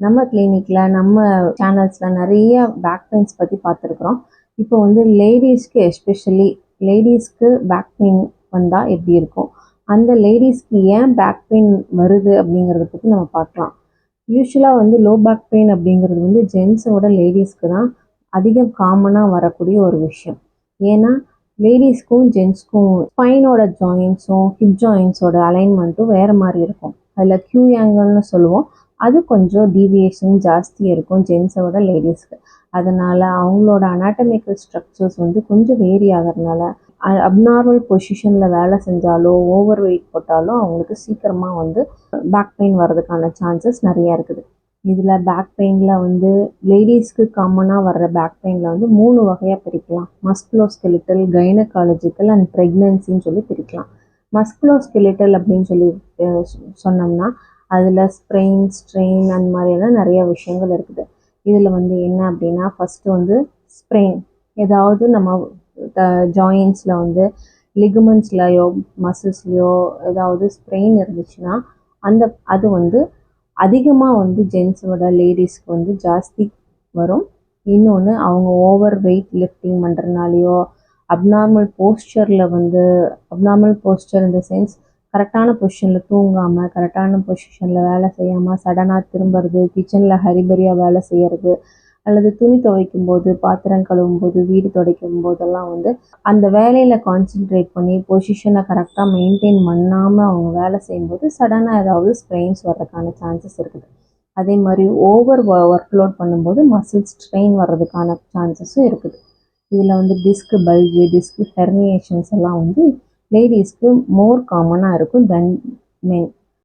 நம்ம கிளினிக்கில் நம்ம சேனல்ஸில் நிறைய பேக் பெயின்ஸ் பற்றி பார்த்துருக்குறோம். இப்போ வந்து லேடிஸ்க்கு எஸ்பெஷலி லேடிஸ்க்கு பேக் பெயின் வந்தால் எப்படி இருக்கும்? அந்த லேடிஸ்க்கு ஏன் பேக் பெயின் வருது அப்படிங்கிறத பற்றி நம்ம பார்க்கலாம். யூஸ்வலாக வந்து லோ பேக் பெயின் அப்படிங்கிறது வந்து ஜென்ஸோட லேடிஸ்க்கு தான் அதிகம் காமனாக வரக்கூடிய ஒரு விஷயம். ஏன்னா லேடிஸ்க்கும் ஜென்ஸ்க்கும் ஸ்பைனோட ஜாயின்ஸும் ஹிப் ஜாயின்ஸோட அலைன்மெண்ட்டும் வேறு மாதிரி இருக்கும். அதில் க்யூ ஆங்கிள்னு சொல்லுவோம். அது கொஞ்சம் டீவியேஷன் ஜாஸ்தி இருக்கும் ஜென்ஸோட லேடிஸ்க்கு அதனால் அவங்களோட அனாட்டமிக்கல் ஸ்ட்ரக்சர்ஸ் வந்து கொஞ்சம் வேரி ஆகிறதுனால அப்நார்மல் பொசிஷனில் வேலை செஞ்சாலோ ஓவர் வெயிட் போட்டாலோ அவங்களுக்கு சீக்கிரமாக வந்து பேக் பெயின் வர்றதுக்கான சான்சஸ் நிறையா இருக்குது. இதில் பேக் பெயினில் வந்து லேடிஸ்க்கு காமனாக வர்ற பேக் பெயினில் வந்து மூணு வகையாக பிரிக்கலாம். மஸ்குலோஸ்கெலிட்டல் கைனகாலஜிக்கல் அண்ட் ப்ரெக்னென்சின்னு சொல்லி பிரிக்கலாம். மஸ்குலோஸ்கெலிட்டல் அப்படின்னு சொல்லி சொன்னோம்னா அதில் ஸ்ப்ரெயின் ஸ்ட்ரெயின் அந்த மாதிரியெல்லாம் நிறைய விஷயங்கள் இருக்குது. இதில் வந்து என்ன அப்படின்னா ஃபஸ்ட்டு வந்து ஸ்ப்ரெயின் ஏதாவது நம்ம ஜாயின்ஸில் வந்து லிகமெண்ட்ஸ்லையோ மசில்ஸ்லையோ ஏதாவது ஸ்ப்ரெயின் இருந்துச்சுன்னா அந்த அது வந்து அதிகமாக வந்து ஜென்ஸோட லேடிஸ்க்கு வந்து ஜாஸ்தி வரும். இன்னொன்று அவங்க ஓவர் வெயிட் லிஃப்டிங் பண்ணுறதுனாலையோ அப்நார்மல் போஸ்டரில் வந்து அப்நார்மல் போஸ்டர் இந்த சென்ஸ் கரெக்டான பொசிஷனில் தூங்காமல் கரெக்டான பொசிஷனில் வேலை செய்யாமல் சடனாக திரும்புறது கிச்சனில் ஹரிபரியாக வேலை செய்கிறது அல்லது துணி துவைக்கும் போது பாத்திரம் கழுவும் போது வீடு துடைக்கும் போதெல்லாம் வந்து அந்த வேலையில் கான்சென்ட்ரேட் பண்ணி பொசிஷனை கரெக்டாக மெயின்டைன் பண்ணாமல் அவங்க வேலை செய்யும்போது சடனாக ஏதாவது ஸ்ட்ரெயின்ஸ் வர்றதுக்கான சான்சஸ் இருக்குது. அதே மாதிரி ஓவர் ஒர்க் லோட் பண்ணும்போது மசில் ஸ்ட்ரெயின் வர்றதுக்கான சான்சஸும் இருக்குது. இதில் வந்து டிஸ்க் பல்ஜு டிஸ்க் ஹெர்னியேஷன்ஸ் எல்லாம் வந்து லேடிஸ்க்கு மோர் காமனாக இருக்கும் தென் மென்